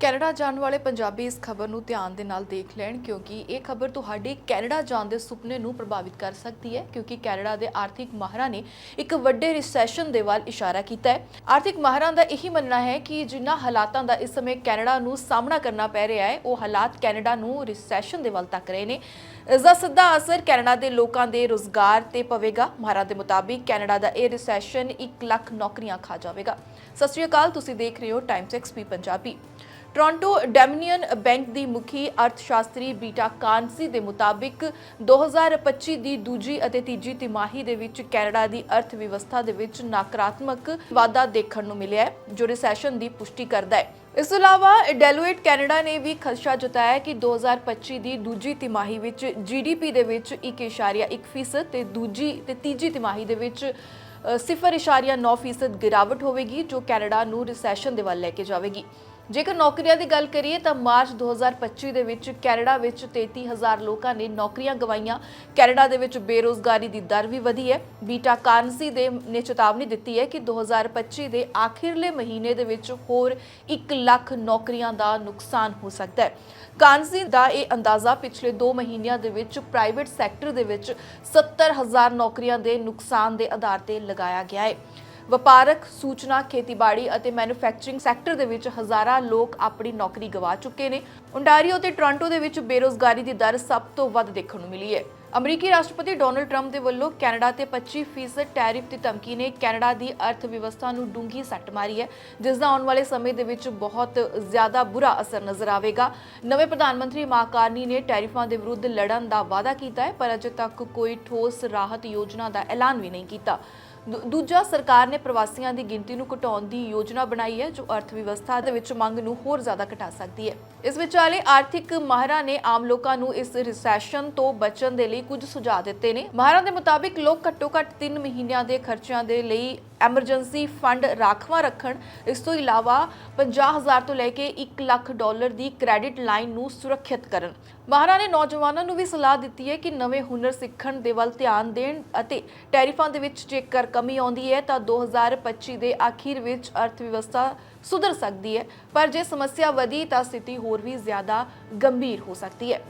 Canada ਜਾਣ ਵਾਲੇ ਪੰਜਾਬੀ ਇਸ ਖਬਰ ਨੂੰ ਧਿਆਨ ਦੇ ਨਾਲ ਦੇਖ ਲੈਣ ਕਿਉਂਕਿ ਇਹ ਖਬਰ ਤੁਹਾਡੇ ਕੈਨੇਡਾ ਜਾਣ ਦੇ ਸੁਪਨੇ ਨੂੰ ਪ੍ਰਭਾਵਿਤ ਕਰ ਸਕਦੀ ਹੈ ਕਿਉਂਕਿ ਕੈਨੇਡਾ ਦੇ ਆਰਥਿਕ ਮਾਹਰਾਂ ਨੇ ਇੱਕ ਵੱਡੇ ਰਿਸੈਸ਼ਨ ਦੇ ਵੱਲ ਇਸ਼ਾਰਾ ਕੀਤਾ ਹੈ। ਆਰਥਿਕ ਮਾਹਰਾਂ ਦਾ ਇਹੀ ਮੰਨਣਾ ਹੈ ਕਿ ਜਿਨ੍ਹਾਂ ਹਾਲਾਤਾਂ ਦਾ ਇਸ ਸਮੇਂ ਕੈਨੇਡਾ ਨੂੰ ਸਾਹਮਣਾ ਕਰਨਾ ਪੈ ਰਿਹਾ ਹੈ, ਉਹ ਹਾਲਾਤ ਕੈਨੇਡਾ ਨੂੰ ਰਿਸੈਸ਼ਨ ਦੇ ਵੱਲ ਤੱਕ ਰਹੇ ਨੇ। ਇਸ ਦਾ ਸਿੱਧਾ ਅਸਰ ਕੈਨੇਡਾ ਦੇ ਲੋਕਾਂ ਦੇ ਰੋਜ਼ਗਾਰ ਤੇ ਪਵੇਗਾ। ਮਾਹਰਾਂ ਦੇ ਮੁਤਾਬਿਕ ਕੈਨੇਡਾ ਦਾ ਇਹ ਰਿਸੈਸ਼ਨ 1 ਲੱਖ ਨੌਕਰੀਆਂ ਖਾ ਜਾਵੇਗਾ। ਸਤਿ ਸ਼੍ਰੀ ਅਕਾਲ, ਤੁਸੀਂ ਦੇਖ ਰਹੇ ਹੋ Times XP Punjabi. Toronto Dominion bank ਦੀ ਮੁਖੀ ਅਰਥਸ਼ਾਸਤਰੀ ਬੀਟਾ ਕਾਂਸੀ ਦੇ ਮੁਤਾਬਿਕ 2025 ਦੀ ਦੂਜੀ ਅਤੇ ਤੀਜੀ ਤਿਮਾਹੀ ਦੇ ਵਿੱਚ ਕੈਨੇਡਾ ਦੀ ਅਰਥ ਵਿਵਸਥਾ ਦੇ ਵਿੱਚ ਨਕਾਰਾਤਮਕ ਵਾਧਾ ਦੇਖਣ ਨੂੰ ਮਿਲਿਆ ਹੈ ਜੋ ਰਿਸੈਸ਼ਨ ਦੀ ਪੁਸ਼ਟੀ ਕਰਦਾ ਹੈ। ਇਸ ਤੋਂ ਇਲਾਵਾ ਡੈਲੋਇਟ ਕੈਨੇਡਾ ਨੇ ਵੀ ਖਦਸ਼ਾ ਜਤਾਇਆ ਹੈ ਕਿ 2025 ਦੀ ਦੂਜੀ ਤਿਮਾਹੀ ਵਿੱਚ ਜੀਡੀਪੀ ਦੇ ਵਿੱਚ 1.1% ਤੇ ਦੂਜੀ ਤੇ ਤੀਜੀ ਤਿਮਾਹੀ ਦੇ ਵਿੱਚ ਅ, ਸਿਫਰ ਇਸ਼ਾਰੀਆ 9% ਗਿਰਾਵਟ ਹੋਵੇਗੀ ਜੋ ਕੈਨੇਡਾ ਨੂੰ ਰਿਸੈਸ਼ਨ ਦੇ ਵੱਲ ਲੈ ਕੇ ਜਾਵੇਗੀ। ਜੇਕਰ ਨੌਕਰੀਆਂ ਦੀ ਗੱਲ ਕਰੀਏ ਤਾਂ ਮਾਰਚ 2025 ਦੇ ਵਿੱਚ ਕੈਨੇਡਾ ਵਿੱਚ 33000 ਲੋਕਾਂ ਨੇ ਨੌਕਰੀਆਂ ਗਵਾਈਆਂ। ਕੈਨੇਡਾ ਦੇ ਵਿੱਚ ਬੇਰੋਜ਼ਗਾਰੀ ਦੀ ਦਰ ਵੀ ਵਧੀ ਹੈ। ਬੀਟਾ ਕਾਰਨਸੀ ਦੇ ਨੇ ਚੇਤਾਵਨੀ ਦਿੱਤੀ ਹੈ ਕਿ 2025 ਦੇ ਆਖਿਰਲੇ ਮਹੀਨੇ ਦੇ ਵਿੱਚ ਹੋਰ 1 ਲੱਖ ਨੌਕਰੀਆਂ ਦਾ ਨੁਕਸਾਨ ਹੋ ਸਕਦਾ ਹੈ। ਕਾਂਸੀ ਦਾ ਇਹ ਅੰਦਾਜ਼ਾ ਪਿਛਲੇ 2 ਮਹੀਨਿਆਂ ਦੇ ਵਿੱਚ ਪ੍ਰਾਈਵੇਟ ਸੈਕਟਰ ਦੇ ਵਿੱਚ 70000 ਨੌਕਰੀਆਂ ਦੇ ਨੁਕਸਾਨ ਦੇ ਆਧਾਰ ਤੇ ਲਗਾਇਆ ਗਿਆ ਹੈ। ਵਪਾਰਕ ਸੂਚਨਾ, ਖੇਤੀਬਾੜੀ ਅਤੇ ਮੈਨੂਫੈਕਚਰਿੰਗ ਸੈਕਟਰ ਦੇ ਵਿੱਚ ਹਜ਼ਾਰਾਂ ਲੋਕ ਆਪਣੀ ਨੌਕਰੀ ਗਵਾ ਚੁੱਕੇ ਨੇ। ਓਨਟਾਰੀਓ ਤੇ ਟੋਰਾਂਟੋ ਦੇ ਵਿੱਚ ਬੇਰੋਜ਼ਗਾਰੀ ਦੀ ਦਰ ਸਭ ਤੋਂ ਵੱਧ ਦੇਖਣ ਨੂੰ ਮਿਲੀ ਹੈ। ਅਮਰੀਕੀ ਰਾਸ਼ਟਰਪਤੀ ਡੋਨਲਡ ਟਰੰਪ ਦੇ ਵੱਲੋਂ ਕੈਨੇਡਾ ਤੇ 25% ਟੈਰਿਫ ਦੀ ਧਮਕੀ ਨੇ ਕੈਨੇਡਾ ਦੀ ਅਰਥ ਵਿਵਸਥਾ ਨੂੰ ਡੂੰਘੀ ਸੱਟ ਮਾਰੀ ਹੈ, ਜਿਸ ਦਾ ਆਉਣ ਵਾਲੇ ਸਮੇਂ ਦੇ ਵਿੱਚ ਬਹੁਤ ਜ਼ਿਆਦਾ ਬੁਰਾ ਅਸਰ ਨਜ਼ਰ ਆਵੇਗਾ। ਨਵੇਂ ਪ੍ਰਧਾਨ ਮੰਤਰੀ ਮਾਕਾਰਨੀ ਨੇ ਟੈਰਿਫਾਂ ਦੇ ਵਿਰੁੱਧ ਲੜਨ ਦਾ ਵਾਅਦਾ ਕੀਤਾ ਹੈ, ਪਰ ਅਜੇ ਤੱਕ ਕੋਈ ਠੋਸ ਰਾਹਤ ਯੋਜਨਾ ਦਾ ਐਲਾਨ ਵੀ ਨਹੀਂ ਕੀਤਾ। ਦੂਜਾ ਸਰਕਾਰ ਨੇ ਪ੍ਰਵਾਸੀਆਂ ਦੀ ਗਿਣਤੀ ਨੂੰ ਘਟਾਉਣ ਦੀ ਯੋਜਨਾ ਬਣਾਈ ਹੈ, ਜੋ ਅਰਥ ਵਿਵਸਥਾ ਦੇ ਵਿੱਚ ਮੰਗ ਨੂੰ ਹੋਰ ਜ਼ਿਆਦਾ ਘਟਾ ਸਕਦੀ ਹੈ। ਇਸ ਵਿਚਾਲੇ ਆਰਥਿਕ ਮਾਹਰਾਂ ਨੇ ਆਮ ਲੋਕਾਂ ਨੂੰ ਇਸ ਰਿਸੈਸ਼ਨ ਤੋਂ ਬਚਣ ਦੇ ਲਈ ਕੁਝ ਸੁਝਾਅ ਦਿੱਤੇ ਨੇ। ਮਾਹਰਾਂ ਦੇ ਮੁਤਾਬਿਕ ਲੋਕ ਘੱਟੋ ਘੱਟ 3 ਮਹੀਨਿਆਂ ਦੇ ਖਰਚਿਆਂ ਦੇ ਲਈ ਐਮਰਜੈਂਸੀ ਫੰਡ ਰਾਖਵਾਂ ਰੱਖਣ, ਇਸ ਤੋਂ ਇਲਾਵਾ 50000 ਤੋਂ ਲੈ ਕੇ 1 ਲੱਖ ਡਾਲਰ ਦੀ ਕ੍ਰੈਡਿਟ ਲਾਈਨ ਨੂੰ ਸੁਰੱਖਿਅਤ ਕਰਨ। ਮਾਹਰਾਂ ਨੇ ਨੌਜਵਾਨਾਂ ਨੂੰ ਵੀ ਸਲਾਹ ਦਿੱਤੀ ਹੈ ਕਿ ਨਵੇਂ ਹੁਨਰ ਸਿੱਖਣ ਦੇ ਵੱਲ ਧਿਆਨ ਦੇਣ ਅਤੇ ਟੈਰਿਫਾਂ ਦੇ ਵਿੱਚ ਜੇਕਰ ਕਮੀ ਆਉਂਦੀ ਹੈ ਤਾਂ 2025 ਦੇ ਆਖਿਰ ਵਿੱਚ ਅਰਥ ਵਿਵਸਥਾ ਸੁਧਰ ਸਕਦੀ ਹੈ, ਪਰ ਜੇ ਸਮੱਸਿਆ ਵਧੀ ਤਾਂ ਸਥਿਤੀ ਹੋਰ ਵੀ ਜ਼ਿਆਦਾ ਗੰਭੀਰ ਹੋ ਸਕਦੀ ਹੈ।